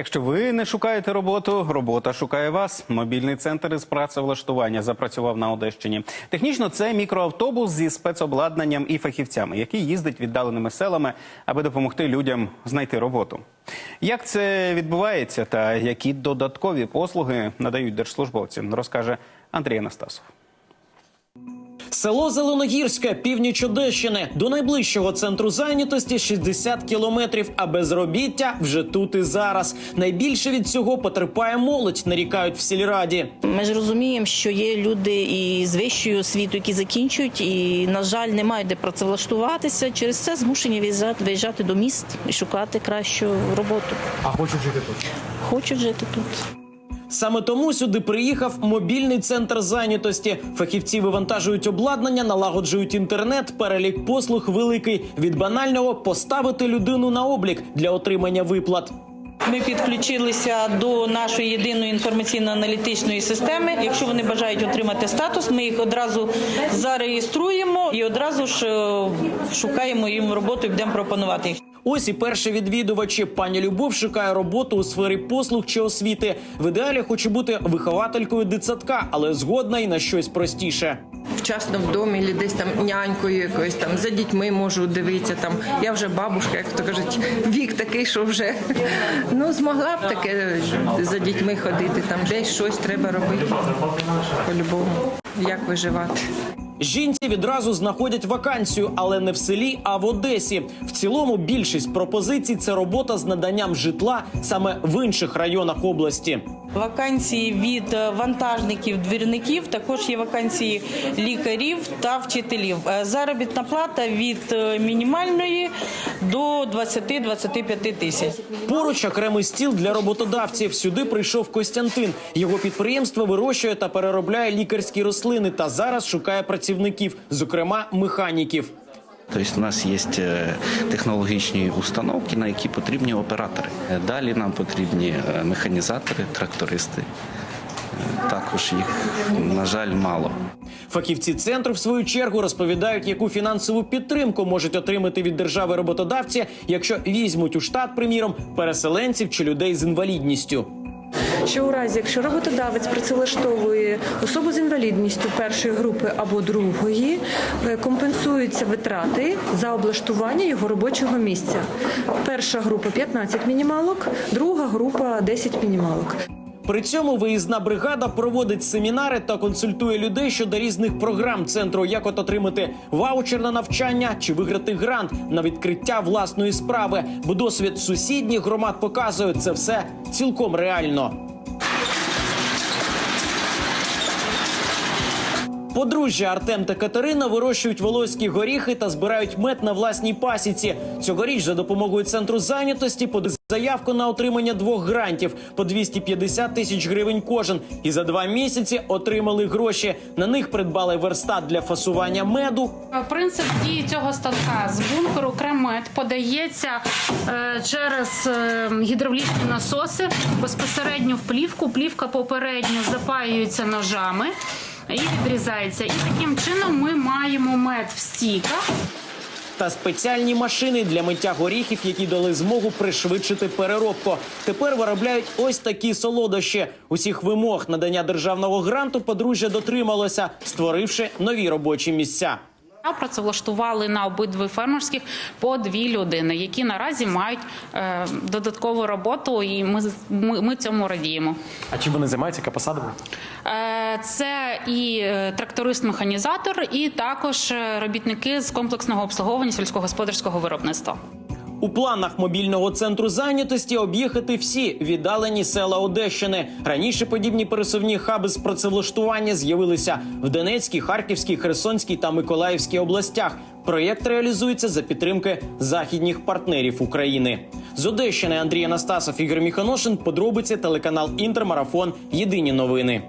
Якщо ви не шукаєте роботу, робота шукає вас. Мобільний центр із працевлаштування запрацював на Одещині. Технічно це мікроавтобус зі спецобладнанням і фахівцями, який їздить віддаленими селами, аби допомогти людям знайти роботу. Як це відбувається та які додаткові послуги надають держслужбовці, розкаже Андрій Анастасов. Село Зеленогірське, північ Одещини. До найближчого центру зайнятості 60 кілометрів, а безробіття вже тут і зараз. Найбільше від цього потерпає молодь, нарікають в сільраді. Ми ж розуміємо, що є люди і з вищою освітою, які закінчують, і на жаль, не мають де працевлаштуватися. Через це змушені виїжджати, виїжджати до міст і шукати кращу роботу. А хочуть жити тут. Хочуть жити тут. Саме тому сюди приїхав мобільний центр зайнятості. Фахівці вивантажують обладнання, налагоджують інтернет. Перелік послуг великий від банального поставити людину на облік для отримання виплат. Ми підключилися до нашої єдиної інформаційно-аналітичної системи. Якщо вони бажають отримати статус, ми їх одразу зареєструємо і одразу ж е, шукаємо їм роботу і будемо пропонувати їх. Ось і перші відвідувачі. Пані Любов шукає роботу у сфері послуг чи освіти. В ідеалі хоче бути вихователькою дитсадка, але згодна й на щось простіше. вчасно в домі, або десь там нянькою якоюсь там за дітьми можу дивитися. Там я вже бабушка, як то кажуть, вік такий, що вже ну змогла б таке за дітьми ходити. Там десь щось треба робити по-любому. Як виживати? Жінці відразу знаходять вакансію, але не в селі, а в Одесі. В цілому більшість пропозицій це робота з наданням житла саме в інших районах області. Вакансії від е, вантажників, двірників, також є вакансії лікарів та вчителів. Е, Заробітна плата від е, мінімальної до 20-25 тисяч. Поруч окремий стіл для роботодавців. Сюди прийшов Костянтин. Його підприємство вирощує та переробляє лікарські рослини та зараз шукає працівників, зокрема механіків. Тобто у нас є е, технологічні установки, на які потрібні оператори. Далі нам потрібні е, механізатори, трактористи. Е, Також їх, на жаль, мало. Фахівці центру, в свою чергу, розповідають, яку фінансову підтримку можуть отримати від держави роботодавці, якщо візьмуть у штат, приміром, переселенців чи людей з інвалідністю. Що у разі, якщо роботодавець працевлаштовує особу з інвалідністю першої групи або другої, е, компенсуються витрати за облаштування його робочого місця. Перша група 15 мінімалок, друга група 10 мінімалок. При цьому виїзна бригада проводить семінари та консультує людей щодо різних програм центру, як от отримати ваучер на навчання чи виграти грант на відкриття власної справи. Бо досвід сусідніх громад показує це все цілком реально. Подружжя Артем та Катерина вирощують волоські горіхи та збирають мед на власній пасіці. Цьогоріч за допомогою центру зайнятості подали заявку на отримання двох грантів по 250 тисяч гривень кожен. І за два місяці отримали гроші. На них придбали верстат для фасування меду, Принцип дії цього станка з бункеру кремет подається е, через е, гідравлічні насоси безпосередньо в плівку. Плівка попередньо запаюється ножами і відрізається. І таким чином ми маємо мед в стіках. та спеціальні машини для миття горіхів, які дали змогу пришвидшити переробку. Тепер виробляють ось такі солодощі. Усіх вимог надання державного гранту подружжя дотрималося, створивши нові робочі місця. Працевлаштували на обидві фермерських по дві людини, які наразі мають е, додаткову роботу, і ми, ми, ми цьому радіємо. А чим вони займаються? Яка посада? Це і е, тракторист-механізатор, і також е, робітники з комплексного обслуговування сільськогосподарського виробництва. У планах мобільного центру зайнятості об'їхати всі віддалені села Одещини. Раніше подібні пересувні хаби з працевлаштування з'явилися в Донецькій, Харківській, Херсонській та Миколаївській областях. Проєкт реалізується за підтримки західніх партнерів України. З Одещини Андрій Анастасов, Ігор Міханошин. Подробиці телеканал Інтермарафон. Єдині новини.